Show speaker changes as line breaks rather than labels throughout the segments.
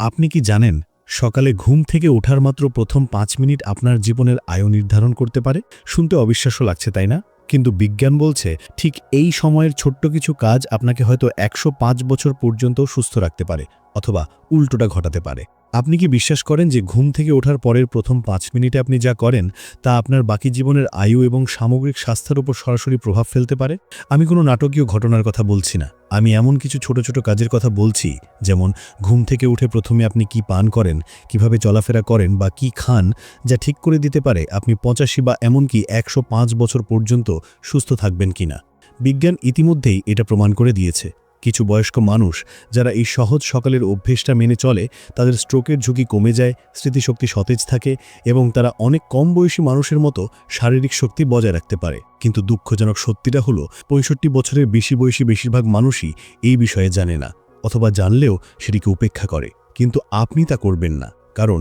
আপনি কি জানেন, সকালে ঘুম থেকে ওঠার মাত্র প্রথম পাঁচ মিনিট আপনার জীবনের আয়ু নির্ধারণ করতে পারে? শুনতে অবিশ্বাস্য লাগছে, তাই না? কিন্তু বিজ্ঞান বলছে, ঠিক এই সময়ের ছোট্ট কিছু কাজ আপনাকে হয়তো একশো পাঁচ বছর পর্যন্ত সুস্থ রাখতে পারে, অথবা উল্টোটা ঘটাতে পারে। আপনি কি বিশ্বাস করেন যে ঘুম থেকে ওঠার পরের প্রথম পাঁচ মিনিটে আপনি যা করেন, তা আপনার বাকি জীবনের আয়ু এবং সামগ্রিক স্বাস্থ্যের উপর সরাসরি প্রভাব ফেলতে পারে? আমি কোনো নাটকীয় ঘটনার কথা বলছি না। আমি এমন কিছু ছোট ছোট কাজের কথা বলছি, যেমন ঘুম থেকে উঠে প্রথমে আপনি কি পান করেন, কীভাবে চলাফেরা করেন বা কি খান, যা ঠিক করে দিতে পারে আপনি পঁচাশি বা এমনকি একশো পাঁচ বছর পর্যন্ত সুস্থ থাকবেন কিনা। বিজ্ঞান ইতিমধ্যেই এটা প্রমাণ করে দিয়েছে। কিছু বয়স্ক মানুষ যারা এই সহজ সকালের অভ্যেসটা মেনে চলে, তাদের স্ট্রোকের ঝুঁকি কমে যায়, স্মৃতিশক্তি সতেজ থাকে এবং তারা অনেক কম বয়সী মানুষের মতো শারীরিক শক্তি বজায় রাখতে পারে। কিন্তু দুঃখজনক সত্যিটা হলো, পঁয়ষট্টি বছরের বেশি বয়সী বেশিরভাগ মানুষই এই বিষয়ে জানে না, অথবা জানলেও সেটিকে উপেক্ষা করে। কিন্তু আপনি তা করবেন না। কারণ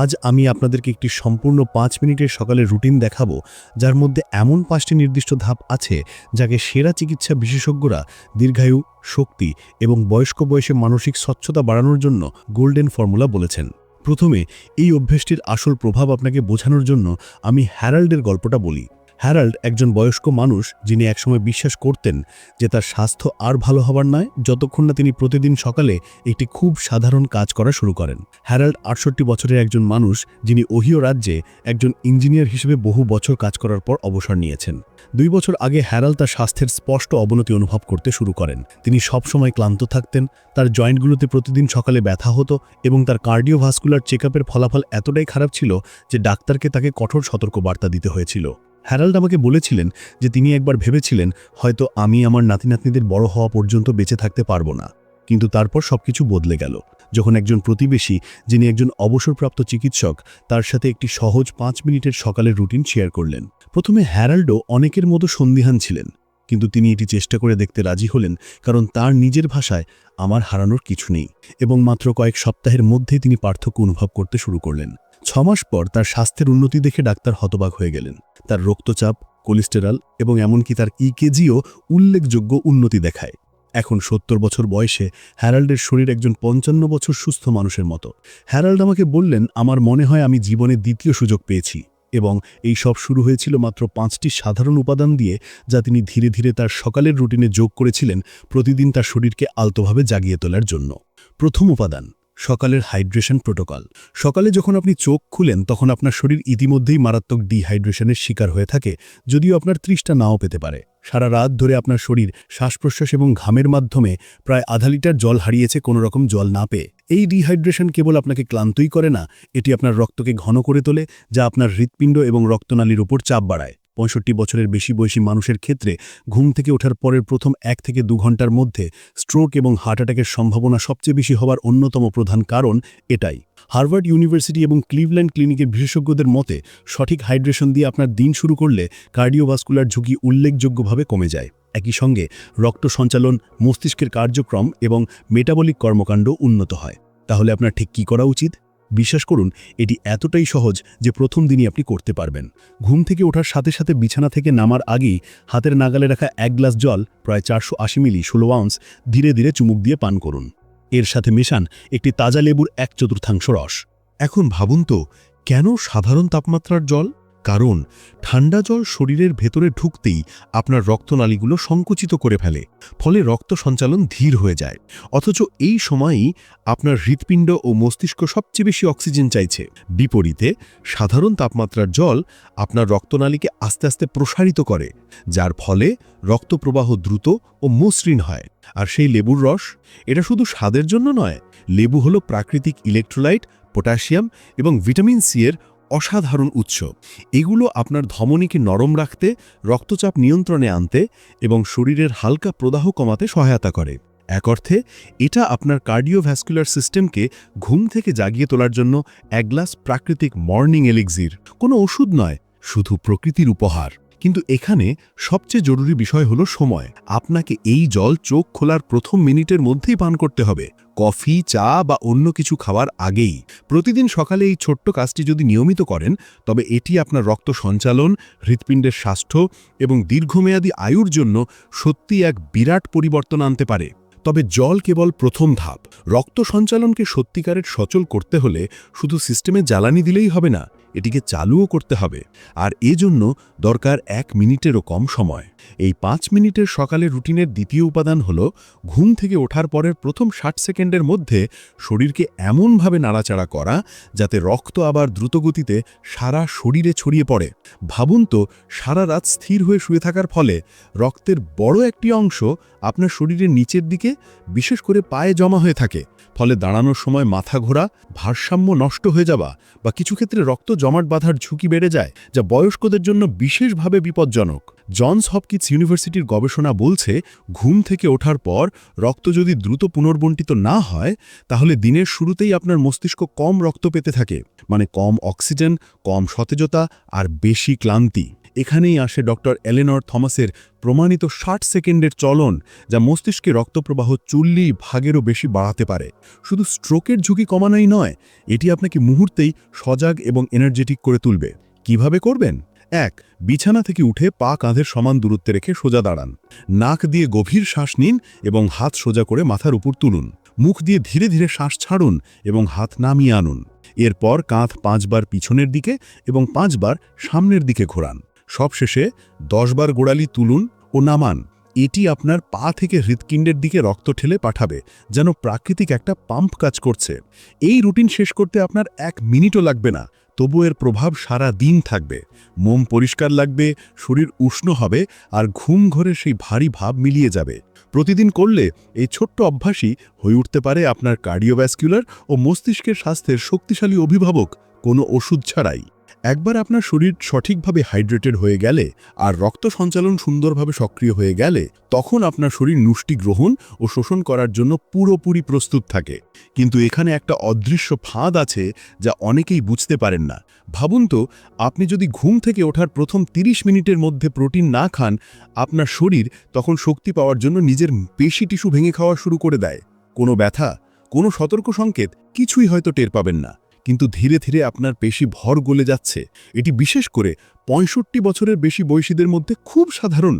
আজ আমি আপনাদেরকে একটি সম্পূর্ণ পাঁচ মিনিটের সকালের রুটিন দেখাবো, যার মধ্যে এমন পাঁচটি নির্দিষ্ট ধাপ আছে যাকে সেরা চিকিৎসা বিশেষজ্ঞরা দীর্ঘায়ু, শক্তি এবং বয়স্ক বয়সে মানসিক স্বচ্ছতা বাড়ানোর জন্য গোল্ডেন ফর্মুলা বলেছেন। প্রথমে, এই অভ্যেসটির আসল প্রভাব আপনাকে বোঝানোর জন্য আমি হ্যারাল্ডের গল্পটা বলি। হ্যারাল্ড একজন বয়স্ক মানুষ যিনি একসময় বিশ্বাস করতেন যে তার স্বাস্থ্য আর ভালো হবার নয়, যতক্ষণ না তিনি প্রতিদিন সকালে একটি খুব সাধারণ কাজ করা শুরু করেন। হ্যারাল্ড আটষট্টি বছরের একজন মানুষ যিনি ওহিও রাজ্যে একজন ইঞ্জিনিয়ার হিসেবে বহু বছর কাজ করার পর অবসর নিয়েছেন। দুই বছর আগে হ্যারাল্ড তার স্বাস্থ্যের স্পষ্ট অবনতি অনুভব করতে শুরু করেন। তিনি সবসময় ক্লান্ত থাকতেন, তার জয়েন্টগুলোতে প্রতিদিন সকালে ব্যথা হতো এবং তার কার্ডিওভাস্কুলার চেক ফলাফল এতটাই খারাপ ছিল যে ডাক্তারকে তাকে কঠোর সতর্কবার্তা দিতে হয়েছিল। হ্যারাল্ড আমাকে বলেছিলেন যে তিনি একবার ভেবেছিলেন হয়তো আমি আমার নাতি নাতনিদের বড় হওয়া পর্যন্ত বেঁচে থাকতে পারব না। কিন্তু তারপর সবকিছু বদলে গেল। যখন একজন প্রতিবেশী, যিনি একজন অবসরপ্রাপ্ত চিকিৎসক, তার সাথে একটি সহজ পাঁচ মিনিটের সকালের রুটিন শেয়ার করলেন। প্রথমে হ্যারাল্ডও অনেকের মতো সন্দিহান ছিলেন, কিন্তু তিনি এটি চেষ্টা করে দেখতে রাজি হলেন, কারণ তার নিজের ভাষায় আমার হারানোর কিছু নেই, এবং মাত্র কয়েক সপ্তাহের মধ্যেই তিনি পার্থক্য অনুভব করতে শুরু করলেন। ছমাস পর তার স্বাস্থ্যের উন্নতি দেখে ডাক্তার হতবাক হয়ে গেলেন। তার রক্তচাপ, কোলেস্টেরল এবং এমনকি তার ইকেজিও উল্লেখযোগ্য উন্নতি দেখায়। এখন সত্তর বছর বয়সে হ্যারাল্ডের শরীর একজন পঞ্চান্ন বছর সুস্থ মানুষের মতো। হ্যারাল্ড আমাকে বললেন, আমার মনে হয় আমি জীবনে দ্বিতীয় সুযোগ পেয়েছি। এবং এই সব শুরু হয়েছিল মাত্র পাঁচটি সাধারণ উপাদান দিয়ে, যা তিনি ধীরে ধীরে তার সকালের রুটিনে যোগ করেছিলেন প্রতিদিন তার শরীরকে আলতোভাবে জাগিয়ে তোলার জন্য। প্রথম উপাদান সকালের হাইড্রেশন প্রোটোকল। সকালে যখন আপনি চোখ খুলেন, তখন আপনার শরীর ইতিমধ্যেই মারাত্মক ডিহাইড্রেশনের শিকার হয়ে থাকে, যদিও আপনার ত্রিশটা নাও পেতে পারে। সারা রাত ধরে আপনার শরীর শ্বাস প্রশ্বাস এবং ঘামের মাধ্যমে প্রায় আধা লিটার জল হারিয়েছে, কোনো রকম জল না পেয়ে। এই ডিহাইড্রেশন কেবল আপনাকে ক্লান্তই করে না, এটি আপনার রক্তকে ঘন করে তোলে, যা আপনার হৃৎপিণ্ড এবং রক্তনালীর উপর চাপ বাড়ায়। পঁয়ষট্টি বছরের বেশি বয়সী মানুষের ক্ষেত্রে ঘুম থেকে ওঠার পরের প্রথম এক থেকে দু ঘণ্টার মধ্যে স্ট্রোক এবং হার্ট অ্যাটাকের সম্ভাবনা সবচেয়ে বেশি হওয়ার অন্যতম প্রধান কারণ এটাই। হার্ভার্ড ইউনিভার্সিটি এবং ক্লিভল্যান্ড ক্লিনিকের বিশেষজ্ঞদের মতে, সঠিক হাইড্রেশন দিয়ে আপনার দিন শুরু করলে কার্ডিওভাস্কুলার ঝুঁকি উল্লেখযোগ্যভাবে কমে যায়। একই সঙ্গে রক্ত সঞ্চালন, মস্তিষ্কের কার্যক্রম এবং মেটাবলিক কর্মকাণ্ড উন্নত হয়। তাহলে আপনার ঠিক কী করা উচিত? বিশ্বাস করুন, এটি এতটাই সহজ যে প্রথম দিনই আপনি করতে পারবেন। ঘুম থেকে ওঠার সাথে সাথে বিছানা থেকে নামার আগেই হাতের নাগালে রাখা এক গ্লাস জল, প্রায় চারশো আশি মিলি, ষোলো আউন্স, ধীরে ধীরে চুমুক দিয়ে পান করুন। এর সাথে মেশান একটি তাজা লেবুর এক চতুর্থাংশ রস। এখন ভাবুন তো, কেন সাধারণ তাপমাত্রার জল? কারণ ঠান্ডা জল শরীরের ভেতরে ঢুকতেই আপনার রক্তনালীগুলো সংকুচিত করে ফেলে, ফলে রক্ত সঞ্চালন ধীর হয়ে যায়। অথচ এই সময়ই আপনার হৃৎপিণ্ড ও মস্তিষ্ক সবচেয়ে বেশি অক্সিজেন চাইছে। বিপরীতে, সাধারণ তাপমাত্রার জল আপনার রক্তনালীকে আস্তে আস্তে প্রসারিত করে, যার ফলে রক্তপ্রবাহ দ্রুত ও মসৃণ হয়। আর সেই লেবুর রস, এটা শুধু স্বাদের জন্য নয়, লেবু হলো প্রাকৃতিক ইলেকট্রোলাইট, পটাশিয়াম এবং ভিটামিন সি এর অসাধারণ উৎস। এগুলো আপনার ধমনীকে নরম রাখতে, রক্তচাপ নিয়ন্ত্রণে আনতে এবং শরীরের হালকা প্রদাহ কমাতে সহায়তা করে। এক অর্থে, এটা আপনার কার্ডিওভ্যাসকুলার সিস্টেমকে ঘুম থেকে জাগিয়ে তোলার জন্য এক গ্লাস প্রাকৃতিক মর্নিং এলিক্সির। কোনো ওষুধ নয়, শুধু প্রকৃতির উপহার। কিন্তু এখানে সবচেয়ে জরুরি বিষয় হলো সময়। আপনাকে এই জল চোখ খোলার প্রথম মিনিটের মধ্যেই পান করতে হবে। কফি, চা বা অন্য কিছু খাওয়ার আগেই। প্রতিদিন সকালে এই ছোট্ট কাজটি যদি নিয়মিত করেন, তবে এটি আপনার রক্ত সঞ্চালন, হৃৎপিণ্ডের স্বাস্থ্য এবং দীর্ঘমেয়াদী আয়ুর জন্য সত্যি এক বিরাট পরিবর্তন আনতে পারে।
তবে জল কেবল প্রথম ধাপ। রক্ত সঞ্চালনকে সত্যিকারের সচল করতে হলে শুধু সিস্টেমে জ্বালানি দিলেই হবে না। এটিকে চালুও করতে হবে। আর এজন্য দরকার এক মিনিটেরও কম সময়। এই পাঁচ মিনিটের সকালে রুটিনের দ্বিতীয় উপাদান হল ঘুম থেকে ওঠার পরের প্রথম ষাট সেকেন্ডের মধ্যে শরীরকে এমনভাবে নাড়াচাড়া করা যাতে রক্ত আবার দ্রুতগতিতে সারা শরীরে ছড়িয়ে পড়ে। ভাবুন তো, সারা রাত স্থির হয়ে শুয়ে থাকার ফলে রক্তের বড় একটি অংশ আপনার শরীরের নিচের দিকে, বিশেষ করে পায়ে জমা হয়ে থাকে। ফলে দাঁড়ানোর সময় মাথা ঘোরা, ভারসাম্য নষ্ট হয়ে যাওয়া বা কিছু ক্ষেত্রে রক্ত জমাট বাঁধার ঝুঁকি বেড়ে যায়, যা বয়স্কদের জন্য বিশেষভাবে বিপজ্জনক। জনস হপকিটস ইউনিভার্সিটির গবেষণা বলছে, ঘুম থেকে ওঠার পর রক্ত যদি দ্রুত পুনর্বণ্টিত না হয়, তাহলে দিনের শুরুতেই আপনার মস্তিষ্ক কম রক্ত পেতে থাকে মানে কম অক্সিজেন, কম সতেজতা আর বেশি ক্লান্তি। এখানেই আসে ডক্টর এলেনর থমাসের প্রমাণিত ষাট সেকেন্ডের চলন, যা মস্তিষ্কে রক্তপ্রবাহ চল্লিশ ভাগেরও বেশি বাড়াতে পারে। শুধু স্ট্রোকের ঝুঁকি কমানোই নয়, এটি আপনাকে মুহূর্তেই সজাগ এবং এনার্জেটিক করে তুলবে। কীভাবে করবেন? এক, বিছানা থেকে উঠে পা কাঁধের সমান দূরত্বে রেখে সোজা দাঁড়ান। নাক দিয়ে গভীর শ্বাস নিন এবং হাত সোজা করে মাথার উপর তুলুন। মুখ দিয়ে ধীরে ধীরে শ্বাস ছাড়ুন এবং হাত নামিয়ে আনুন। এরপর কাঁধ পাঁচবার পিছনের দিকে এবং পাঁচবার সামনের দিকে ঘোরান। সবশেষে দশবার গোড়ালি তুলুন ও নামান। এটি আপনার পা থেকে হৃৎকিণ্ডের দিকে রক্ত ঠেলে পাঠাবে, যেন প্রাকৃতিক একটা পাম্প কাজ করছে। এই রুটিন শেষ করতে আপনার এক মিনিটও লাগবে না তবু এর প্রভাব সারা দিন থাকবে। মোম পরিষ্কার লাগবে, শরীর উষ্ণ হবে, আর ঘুম ঘরে সেই ভারী ভাব মিলিয়ে যাবে। প্রতিদিন করলে এই ছোট্ট অভ্যাসই হয়ে উঠতে পারে আপনার কার্ডিওভ্যাসকুলার ও মস্তিষ্কের স্বাস্থ্যের শক্তিশালী অভিভাবক। কোনো ওষুধ ছাড়াই। একবার আপনার শরীর সঠিকভাবে হাইড্রেটেড হয়ে গেলে আর রক্ত সঞ্চালন সুন্দরভাবে সক্রিয় হয়ে গেলে তখন আপনার শরীর নুষ্টি গ্রহণ ও শোষণ করার জন্য পুরোপুরি প্রস্তুত থাকে। কিন্তু এখানে একটা অদৃশ্য ফাঁদ আছে যা অনেকেই বুঝতে পারেন না। ভাবুন তো, আপনি যদি ঘুম থেকে ওঠার প্রথম ৩০ মিনিটের মধ্যে প্রোটিন না খান, আপনার শরীর তখন শক্তি পাওয়ার জন্য নিজের পেশি টিস্যু ভেঙে খাওয়া শুরু করে দেয়। কোনো ব্যথা, কোনো সতর্ক সংকেত কিছুই হয়তো টের পাবেন না। কিন্তু ধীরে ধীরে আপনার পেশি ভর গলে যাচ্ছে। এটি বিশেষ করে পঁয়ষট্টি বছরের বেশি বয়সীদের মধ্যে খুব সাধারণ।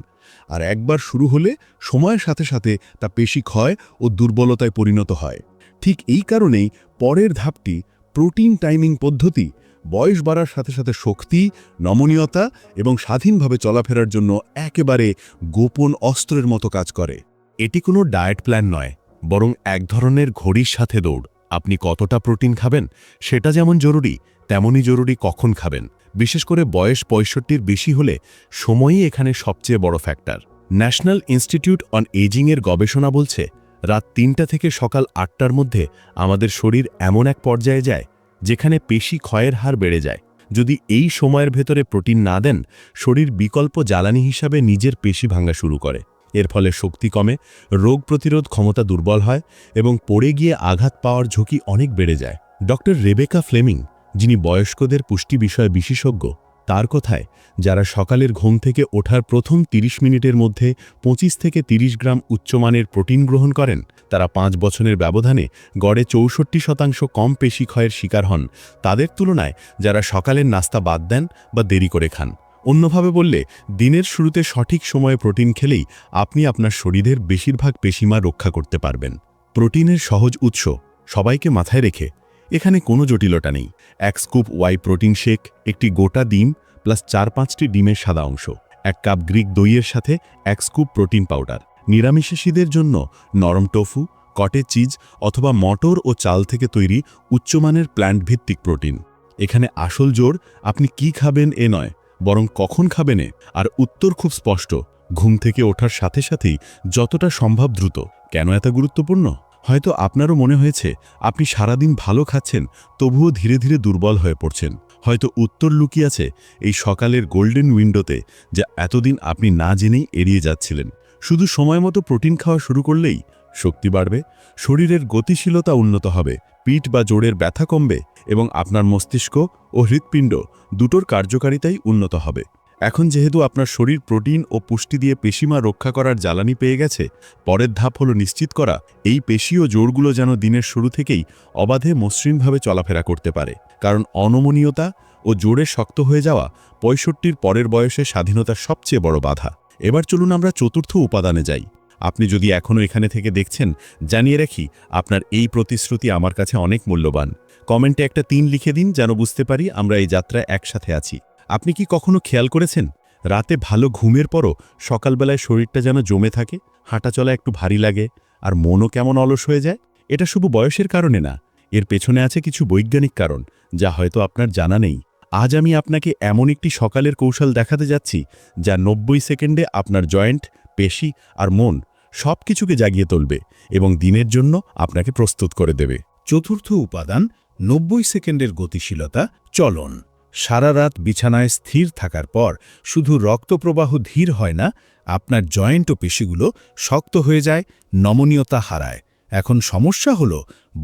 আর একবার শুরু হলে সময়ের সাথে সাথে তা পেশি ক্ষয় ও দুর্বলতায় পরিণত হয়। ঠিক এই কারণেই পরের ধাপটি প্রোটিন টাইমিং পদ্ধতি, বয়স বাড়ার সাথে সাথে শক্তি, নমনীয়তা এবং স্বাধীনভাবে চলাফেরার জন্য একেবারে গোপন অস্ত্রের মতো কাজ করে। এটি কোনো ডায়েট প্ল্যান নয়, বরং এক ধরনের ঘড়ির সাথে দৌড়। আপনি কতটা প্রোটিন খাবেন? সেটা যেমন জরুরি, তেমনই জরুরি কখন খাবেন। বিশেষ করে বয়স পঁয়ষট্টির বেশি হলে সময়ই এখানে সবচেয়ে বড় ফ্যাক্টর ন্যাশনাল ইনস্টিটিউট অন এজিংয়ের গবেষণা বলছে, রাত তিনটা থেকে সকাল আটটার মধ্যে আমাদের শরীর এমন এক পর্যায়ে যায়, যেখানে পেশি ক্ষয়ের হার বেড়ে যায়। যদি এই সময়ের ভেতরে প্রোটিন না দেন, শরীর বিকল্প জ্বালানি হিসাবে নিজের পেশি ভাঙা শুরু করে। এর ফলে শক্তি কমে, রোগ প্রতিরোধ ক্ষমতা দুর্বল হয় এবং পড়ে গিয়ে আঘাত পাওয়ার ঝুঁকি অনেক বেড়ে যায়। ডক্টর রেবেকা ফ্লেমিং, যিনি বয়স্কদের পুষ্টি বিষয়ে বিশেষজ্ঞ, তার কথায়, যারা সকালের ঘুম থেকে ওঠার প্রথম ৩০ মিনিটের মধ্যে ২৫ থেকে ৩০ গ্রাম উচ্চমানের প্রোটিন গ্রহণ করেন, তারা পাঁচ বছরের ব্যবধানে গড়ে চৌষট্টি শতাংশ কম পেশি ক্ষয়ের শিকার হন। তাদের তুলনায়, যারা সকালের নাস্তা বাদ দেন বা দেরি করে খান অন্যভাবে বললে, দিনের শুরুতে সঠিক সময়ে প্রোটিন খেলেই আপনি আপনার শরীরের বেশিরভাগ পেশিমা রক্ষা করতে পারবেন। প্রোটিনের সহজ উৎস সবাইকে মাথায় রেখে, এখানে কোনো জটিলতা নেই। এক স্কুপ ওয়াই প্রোটিন শেক, একটি গোটা ডিম, প্লাস চার পাঁচটি ডিমের সাদা অংশ। এক কাপ গ্রিক দইয়ের সাথে এক স্কুপ প্রোটিন পাউডার। নিরামিষাশীদের জন্য নরম টোফু কটেজ চিজ, অথবা মটর ও চাল থেকে তৈরি উচ্চমানের প্ল্যান্ট ভিত্তিক প্রোটিন। এখানে আসল জোর, আপনি কি খাবেন এ নয়। বরং কখন খাবেনে আর উত্তর খুব স্পষ্ট, ঘুম থেকে ওঠার সাথে সাথেই যতটা সম্ভব দ্রুত। কেন এত গুরুত্বপূর্ণ? হয়তো আপনারও মনে হয়েছে, আপনি সারাদিন ভালো খাচ্ছেন, তবুও ধীরে ধীরে দুর্বল হয়ে পড়ছেন। হয়তো উত্তর লুকিয়ে আছে এই সকালের গোল্ডেন উইন্ডোতে যা এতদিন আপনি না জেনেই এড়িয়ে যাচ্ছিলেন। শুধু সময় মতো প্রোটিন খাওয়া শুরু করলেই শক্তি বাড়বে, শরীরের গতিশীলতা উন্নত হবে, পিঠ বা জোড়ের ব্যথা কমবে এবং আপনার মস্তিষ্ক ও হৃৎপিণ্ড দুটোর কার্যকারিতাই উন্নত হবে। এখন যেহেতু আপনার শরীর প্রোটিন ও পুষ্টি দিয়ে পেশিমা রক্ষা করার জ্বালানি পেয়ে গেছে, পরের ধাপ হলো নিশ্চিত করা, এই পেশি ও জোরগুলো যেন দিনের শুরু থেকেই অবাধে মসৃণভাবে চলাফেরা করতে পারে। কারণ অনমনীয়তা ও জোরে শক্ত হয়ে যাওয়া পঁয়ষট্টির পরের বয়সে স্বাধীনতার সবচেয়ে বড় বাধা। এবার চলুন আমরা চতুর্থ উপাদানে যাই। আপনি যদি এখনও এখানে থেকে দেখছেন, জানিয়ে রাখি আপনার এই প্রতিশ্রুতি আমার কাছে অনেক মূল্যবান। কমেন্টে একটা তিন লিখে দিন যেন বুঝতে পারি আমরা এই যাত্রায় একসাথে আছি। আপনি কি কখনো খেয়াল করেছেন? রাতে ভালো ঘুমের পরও সকালবেলায় শরীরটা যেন জমে থাকে হাঁটাচলা একটু ভারী লাগে, আর মনও কেমন অলস হয়ে যায়? এটা শুধু বয়সের কারণে না, এর পেছনে আছে কিছু বৈজ্ঞানিক কারণ, যা হয়তো আপনার জানা নেই। আজ আমি আপনাকে এমন একটি সকালের কৌশল দেখাতে যাচ্ছি, যা নব্বই সেকেন্ডে আপনার জয়েন্ট, পেশি আর মন সব কিছুকে জাগিয়ে তুলবে এবং দিনের জন্য আপনাকে প্রস্তুত করে দেবে।
চতুর্থ উপাদান, নব্বই সেকেন্ডের গতিশীলতা, চলন। সারা রাত বিছানায় স্থির থাকার পর শুধু রক্তপ্রবাহ ধীর হয় না, আপনার জয়েন্ট ও পেশিগুলো শক্ত হয়ে যায়, নমনীয়তা হারায়। এখন সমস্যা হল,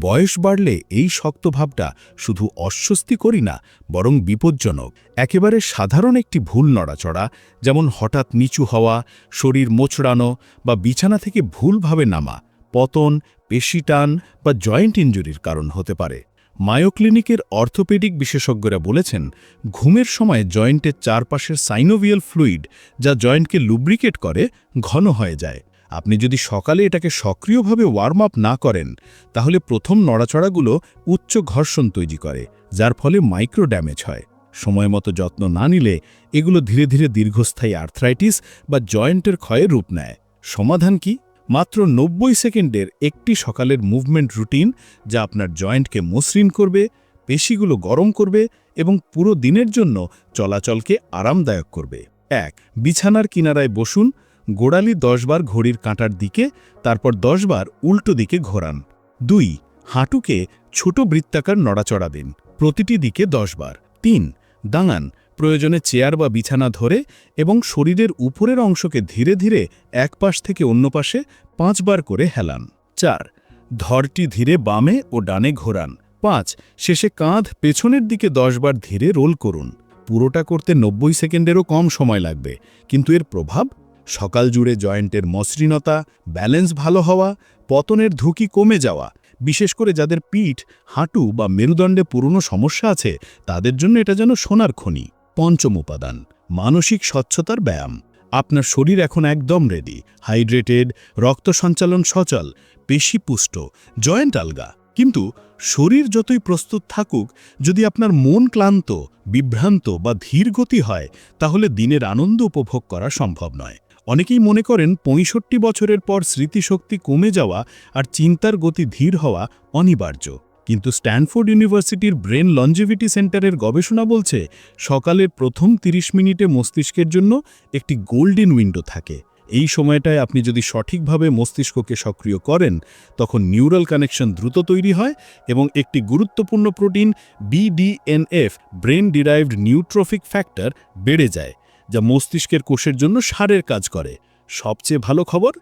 বয়স বাড়লে এই শক্ত ভাবটা শুধু অস্বস্তি করি না, বরং বিপজ্জনক। একেবারে সাধারণ একটি ভুল নড়াচড়া, যেমন হঠাৎ নিচু হওয়া, শরীর মোচড়ানো বা বিছানা থেকে ভুলভাবে নামা, পতন, পেশি টান বা জয়েন্ট ইঞ্জুরির কারণ হতে পারে। মায়োক্লিনিকের অর্থোপেডিক বিশেষজ্ঞরা বলেছেন, ঘুমের সময় জয়েন্টের চারপাশের সাইনোভিয়াল ফ্লুইড, যা জয়েন্টকে লুব্রিকেট করে, ঘন হয়ে যায়। আপনি যদি সকালে এটাকে সক্রিয়ভাবে ওয়ার্ম আপ না করেন, তাহলে প্রথম নড়াচড়াগুলো উচ্চ ঘর্ষণ তৈরি করে, যার ফলে মাইক্রো ড্যামেজ হয়। সময় মতো যত্ন না নিলে এগুলো ধীরে ধীরে দীর্ঘস্থায়ী আর্থ্রাইটিস বা জয়েন্টের ক্ষয়ের রূপ নেয়। সমাধান কি? মাত্র নব্বই সেকেন্ডের একটি সকালের মুভমেন্ট রুটিন যা আপনার জয়েন্টকে মসৃণ করবে, পেশিগুলো গরম করবে এবং পুরো দিনের জন্য চলাচলকে আরামদায়ক করবে। এক, বিছানার কিনারায় বসুন গোড়ালি দশবার ঘড়ির কাঁটার দিকে, তারপর দশবার উল্টো দিকে ঘোরান। দুই, হাঁটুকে ছোট বৃত্তাকার নড়াচড়া দিন, প্রতিটি দিকে দশবার। তিন দাঙান প্রয়োজনে চেয়ার বা বিছানা ধরে এবং শরীরের উপরের অংশকে ধীরে ধীরে এক পাশ থেকে অন্য পাশে পাঁচবার করে হেলান। চার, ধরটি ধীরে বামে ও ডানে ঘোরান। পাঁচ, শেষে কাঁধ পেছনের দিকে দশবার ধীরে রোল করুন। পুরোটা করতে নব্বই সেকেন্ডেরও কম সময় লাগবে, কিন্তু এর প্রভাব সকাল জুড়ে জয়েন্টের মসৃণতা, ব্যালেন্স ভালো হওয়া, পতনের ঝুঁকি কমে যাওয়া, বিশেষ করে যাদের পিঠ, হাঁটু বা মেরুদণ্ডে পুরনো সমস্যা আছে, তাদের জন্য এটা যেন সোনার খনি। পঞ্চম উপাদান, মানসিক স্বচ্ছতার ব্যায়াম। আপনার শরীর এখন একদম রেডি হাইড্রেটেড রক্ত সঞ্চালন সচল, পেশি পুষ্ট, জয়েন্ট আলগা। কিন্তু শরীর যতই প্রস্তুত থাকুক, যদি আপনার মন ক্লান্ত, বিভ্রান্ত বা ধীর গতি হয়, তাহলে দিনের আনন্দ উপভোগ করা সম্ভব নয়। অনেকেই মনে করেন পঁয়ষট্টি বছরের পর স্মৃতিশক্তি কমে যাওয়া আর চিন্তার গতি ধীর হওয়া অনিবার্য। কিন্তু স্ট্যানফোর্ড ইউনিভার্সিটির ব্রেন লঞ্জিভিটি সেন্টারের গবেষণা বলছে, সকালের প্রথম ৩০ মিনিটে মস্তিষ্কের জন্য একটি গোল্ডেন উইন্ডো থাকে। এই সময়টায় আপনি যদি সঠিকভাবে মস্তিষ্ককে সক্রিয় করেন, তখন নিউরাল কানেকশন দ্রুত তৈরি হয় এবং একটি গুরুত্বপূর্ণ protein BDNF brain derived neurotrophic factor বেড়ে যায়। যা মস্তিষ্কের কোষের জন্য সারের কাজ করে। সবচেয়ে ভালো খবর,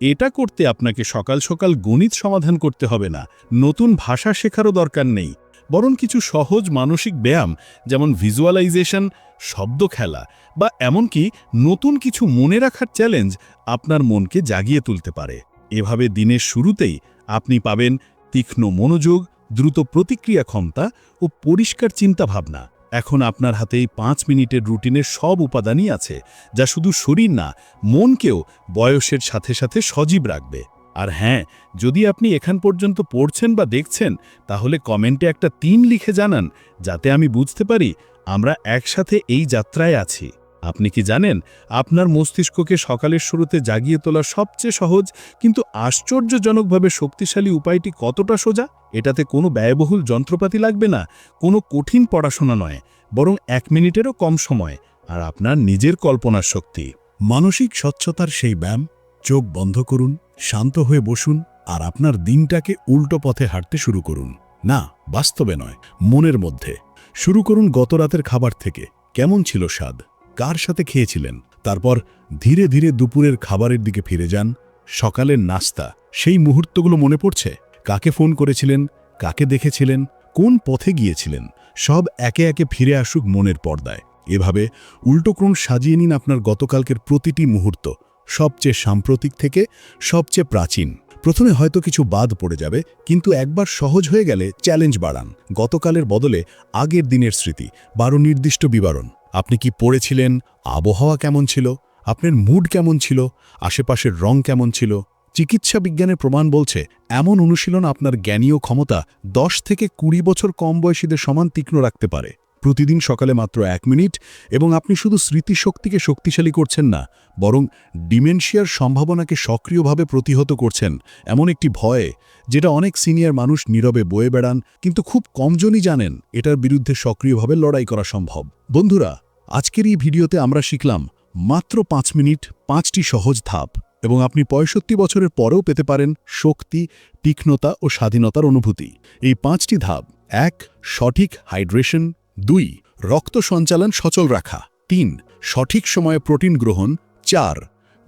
এটা করতে আপনাকে সকাল সকাল গণিত সমাধান করতে হবে না। নতুন ভাষা শেখারও দরকার নেই। বরং কিছু সহজ মানসিক ব্যায়াম, যেমন ভিজুয়ালাইজেশন, শব্দ খেলা, বা এমনকি নতুন কিছু মনে রাখার চ্যালেঞ্জ আপনার মনকে জাগিয়ে তুলতে পারে। এভাবে দিনের শুরুতেই আপনি পাবেন তীক্ষ্ণ মনোযোগ, দ্রুত প্রতিক্রিয়া ক্ষমতা ও পরিষ্কার চিন্তাভাবনা। এখন আপনার হাতেই পাঁচ মিনিটের রুটিনের সব উপাদানই আছে, যা শুধু শরীর না, মনকেও বয়সের সাথে সাথে সজীব রাখবে। আর হ্যাঁ যদি আপনি এখান পর্যন্ত পড়ছেন বা দেখছেন, তাহলে কমেন্টে একটা তিন লিখে জানান, যাতে আমি বুঝতে পারি আমরা একসাথে এই যাত্রায় আছি। আপনি কি জানেন, আপনার মস্তিষ্ককে সকালের শুরুতে জাগিয়ে তোলা সবচেয়ে সহজ কিন্তু আশ্চর্যজনকভাবে শক্তিশালী উপায়টি কতটা সোজা? এটাতে কোনো ব্যয়বহুল যন্ত্রপাতি লাগবে না, কোনো কঠিন পড়াশোনা নয়, বরং এক মিনিটেরও কম সময়, আর আপনার নিজের কল্পনার শক্তি। মানসিক স্বচ্ছতার সেই ব্যায়াম, চোখ বন্ধ করুন, শান্ত হয়ে বসুন, আর আপনার দিনটাকে উল্টো পথে হাঁটতে শুরু করুন। না, বাস্তবে নয়, মনের মধ্যে। শুরু করুন গত রাতের খাবার থেকে, কেমন ছিল স্বাদ? কার সাথে খেয়েছিলেন? তারপর ধীরে ধীরে দুপুরের খাবারের দিকে ফিরে যান। সকালের নাস্তা। সেই মুহূর্তগুলো মনে পড়ছে? কাকে ফোন করেছিলেন? কাকে দেখেছিলেন? কোন পথে গিয়েছিলেন? সব একে একে ফিরে আসুক মনের পর্দায়। এভাবে উল্টোক্রম সাজিয়ে নিন আপনার গতকালকের প্রতিটি মুহূর্ত। সবচেয়ে সাম্প্রতিক থেকে সবচেয়ে প্রাচীন। প্রথমে হয়তো কিছু বাদ পড়ে যাবে, কিন্তু একবার সহজ হয়ে গেলে চ্যালেঞ্জ বাড়ান। গতকালের বদলে আগের দিনের স্মৃতি। বারো নির্দিষ্ট বিবরণ। আপনি কি পড়েছিলেন? আবহাওয়া কেমন ছিল? আপনার মুড কেমন ছিল? আশেপাশের রং কেমন ছিল? চিকিৎসা বিজ্ঞানের প্রমাণ বলছে, এমন অনুশীলন আপনার জ্ঞানীয় ক্ষমতা দশ থেকে কুড়ি বছর কম বয়সীদের সমান তীক্ষ্ণ রাখতে পারে। প্রতিদিন সকালে মাত্র এক মিনিট এবং আপনি শুধু স্মৃতিশক্তিকে শক্তিশালী করছেন না, বরং ডিমেনশিয়ার সম্ভাবনাকে সক্রিয়ভাবে প্রতিহত করছেন। এমন একটি ভয়ে, যেটা অনেক সিনিয়র মানুষ নীরবে বয়ে বেড়ান, কিন্তু খুব কমজনই জানেন, এটার বিরুদ্ধে সক্রিয়ভাবে লড়াই করা সম্ভব। বন্ধুরা আজকের এই ভিডিওতে আমরা শিখলাম মাত্র পাঁচ মিনিট পাঁচটি সহজ ধাপ এবং আপনি পঁয়ষট্টি বছরের পরেও পেতে পারেন শক্তি, তীক্ষ্ণতা ও স্বাধীনতার অনুভূতি। এই পাঁচটি ধাপ, এক, সঠিক হাইড্রেশন, দুই, রক্ত সঞ্চালন সচল রাখা, তিন, সঠিক সময়ে প্রোটিন গ্রহণ, চার,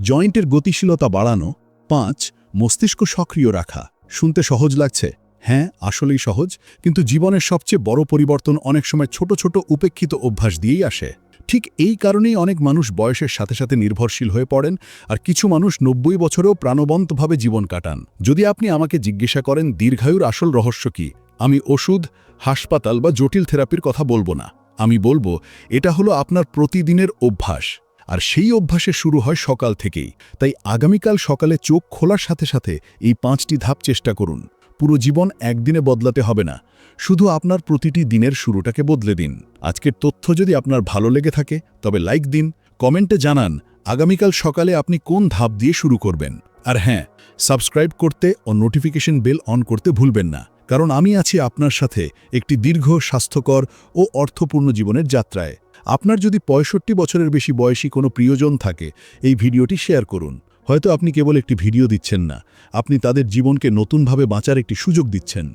জয়েন্টের গতিশীলতা বাড়ানো, পাঁচ, মস্তিষ্ক সক্রিয় রাখা। শুনতে সহজ লাগছে? হ্যাঁ আসলেই সহজ, কিন্তু জীবনের সবচেয়ে বড় পরিবর্তন অনেক সময় ছোট ছোট উপেক্ষিত অভ্যাস দিয়েই আসে। ঠিক এই কারণেই অনেক মানুষ বয়সের সাথে সাথে নির্ভরশীল হয়ে পড়েন আর কিছু মানুষ নব্বই বছরেও প্রাণবন্তভাবে জীবন কাটান। যদি আপনি আমাকে জিজ্ঞাসা করেন, দীর্ঘায়ুর আসল রহস্য কি? আমি ওষুধ, হাসপাতাল বা জটিল থেরাপির কথা বলব না। আমি বলব, এটা হলো আপনার প্রতিদিনের অভ্যাস। আর সেই অভ্যাসে শুরু হয় সকাল থেকেই। তাই আগামীকাল সকালে চোখ খোলার সাথে সাথে এই পাঁচটি ধাপ চেষ্টা করুন। পুরো জীবন একদিনে বদলাতে হবে না। শুধু আপনার প্রতিটি দিনের শুরুটাকে বদলে দিন। আজকের তথ্য যদি আপনার ভালো লেগে থাকে, তবে লাইক দিন, কমেন্টে জানান আগামীকাল সকালে আপনি কোন ধাপ দিয়ে শুরু করবেন। আর হ্যাঁ সাবস্ক্রাইব করতে ও নোটিফিকেশন বেল অন করতে ভুলবেন না, কারণ আমি আছি আপনার সাথে একটি দীর্ঘ, স্বাস্থ্যকর ও অর্থপূর্ণ জীবনের যাত্রায়। আপনার যদি পঁয়ষট্টি বছরের বেশি বয়সী কোনো প্রিয়জন থাকে, এই ভিডিওটি শেয়ার করুন। হয়তো আপনি কেবল একটি ভিডিও দিচ্ছেন না, আপনি তাদের জীবনকে নতুনভাবে বাঁচার একটি সুযোগ দিচ্ছেন।